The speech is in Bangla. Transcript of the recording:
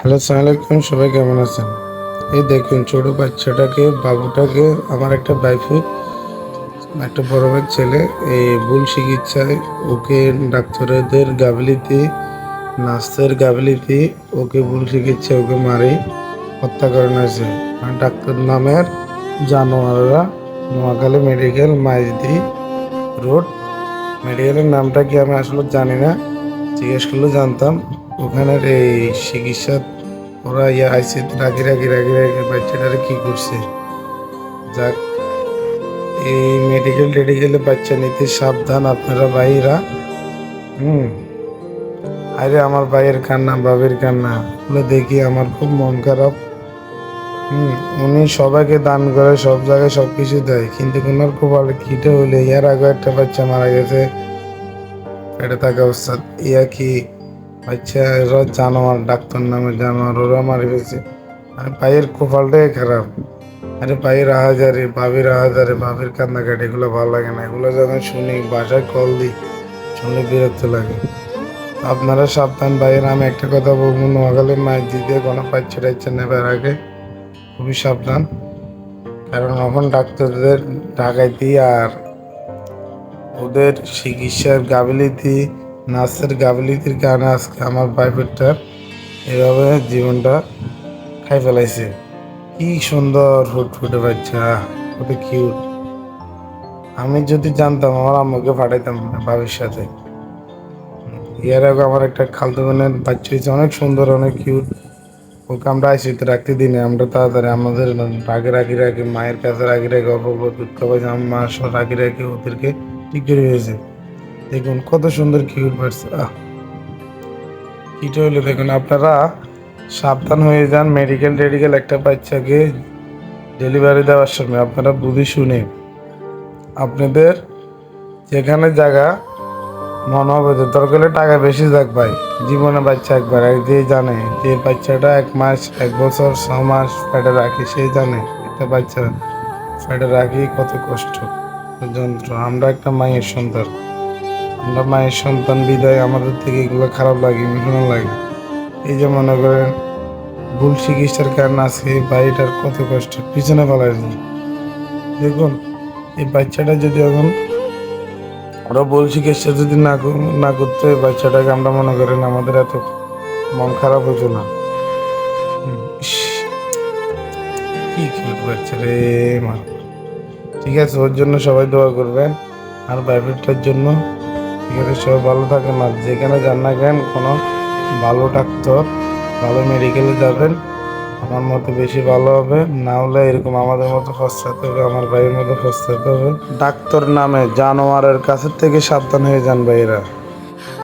হ্যালো সালামালাইকুম সবাই কেমন আছেন? এই দেখুন, ছোট বাচ্চাটাকে, বাবুটাকে আমার একটা বাইফু একটা বড় ভাই ছেলে, এই ভুল চিকিৎসায় ওকে ডাক্তারদের গাবলিতে নার্সের গাবলিতে ওকে ভুল চিকিৎসা ওকে মারি হত্যা করানো হয়েছে। আর ডাক্তার নামের জানোয়াররা নোয়াখালী মেডিকেল মাইজদি রোড। মেডিকেলের নামটা কি আমি আসলে জানি না, জিজ্ঞেস করলে জানতাম। ওখানের এই চিকিৎসা ওরা ইয়া আইসি, রাগি রাগি রাগি রাগি, বাচ্চাটারে কি করছে? যাক, এই মেডিকেল টেডিকেলে বাচ্চা নিতে সাবধান আপনারা ভাইরা হুম। আরে আমার ভাইয়ের কান্না বাবের কান্না এগুলো দেখি আমার খুব মন খারাপ। হুম, উনি সবাইকে দান করে, সব জায়গায় সব কিছু দেয়, কিন্তু ওনার খুব ভালো কিটে হইলে ইয়ার আগে একটা বাচ্চা মারা গেছে। এটা থাকা অবস্থা ইয়া কি বাচ্চা এরা জানোয়ার ডাক্তার নামে জানোয়ার ওরা মারি ফেলছে। আর পায়ের কপালটাই খারাপ। আরে পায়ের আহাজারে, বাবির আহাজারে, বাবির কান্নাকাটি, এগুলো ভালো লাগে না। এগুলো যখন শুনি, বাসায় কল দিই, শুনলে বিরক্ত লাগে। আপনারা সাবধান ভাইয়ের, আমি একটা কথা বলব, নোয়াখালীর মায়ের দিকে কোনো বাচ্চা টাচ্চা নেবার আগে খুবই সাবধান। কারণ এখন ডাক্তারদের ঢাকাইতি আর ওদের চিকিৎসার গাফিলিতি নার্সের গাফিলিতির কারণে আজকে আমার প্রাইভেটটার এভাবে জীবনটা খাই ফেলাইছে। কি সুন্দর ফুটফুটে বাচ্চা, কত কিউট আমি যদি জানতাম, আমার আম্মুকে পাঠাইতাম না বাবির সাথে। ইয়ার আগে আমার একটা খালতো বোনের বাচ্চা হয়েছে, অনেক সুন্দর, অনেক কিউট ওকে আমরা আইসিতে রাখতে দিই না আমরা তাড়াতাড়ি আমাদের রাগে রাগি রাখি মায়ের কাছে রাগি রাখি অল্প দুধ খাওয়াই আম্মা সব রাগি রাখি ওদেরকে ঠিক করে হয়েছে দেখুন, কত সুন্দর কিউট বাড়ছে আহ। হইলে, দেখুন, আপনারা সাবধান হয়ে যান মেডিকেল টেডিকেল একটা বাচ্চাকে ডেলিভারি দেওয়ার সময়। আপনারা বুঝি শুনে আপনাদের যেখানে জায়গা, মনে হবে যে দরকার হলে টাকা বেশি যাক ভাই। জীবনে বাচ্চা একবার এক দিয়ে জানে যে বাচ্চাটা এক মাস, এক বছর, ছ মাস পেটে রাখি, সে জানে একটা বাচ্চা পেটে রাখি কত কষ্ট, যন্ত্র। আমরা একটা মায়ের সন্তান। আমরা মায়ের সন্তান, বিদায় আমাদের থেকে এগুলো খারাপ লাগে মিশনো লাগে। এই যে মনে করেন, ভুল চিকিৎসার কারণে এই বাড়িটার কত কষ্ট, পিছনে ফেলাই দেখুন, এই বাচ্চাটা যদি এখন ওরা ভুল চিকিৎসা যদি না না করতে ওই বাচ্চাটাকে আমরা মনে করেন আমাদের এত মন খারাপ হতো না। কি বাচ্চা রে ঠিক আছে, ওর জন্য সবাই দোয়া করবেন, আর প্রাইভেটটার জন্য ঠিক সব ভালো থাকে না যেখানে যান না কেন, কোনো ভালো ডাক্তার, ভালো মেডিকেলে যাবেন। আমার মতে বেশি ভালো হবে। না হলে এরকম আমাদের মতো ফসাতে হবে আমার ভাইয়ের মতো ফসাতে হবে ডাক্তার নামে জানোয়ারের কাছের থেকে সাবধান হয়ে যান ভাইয়েরা।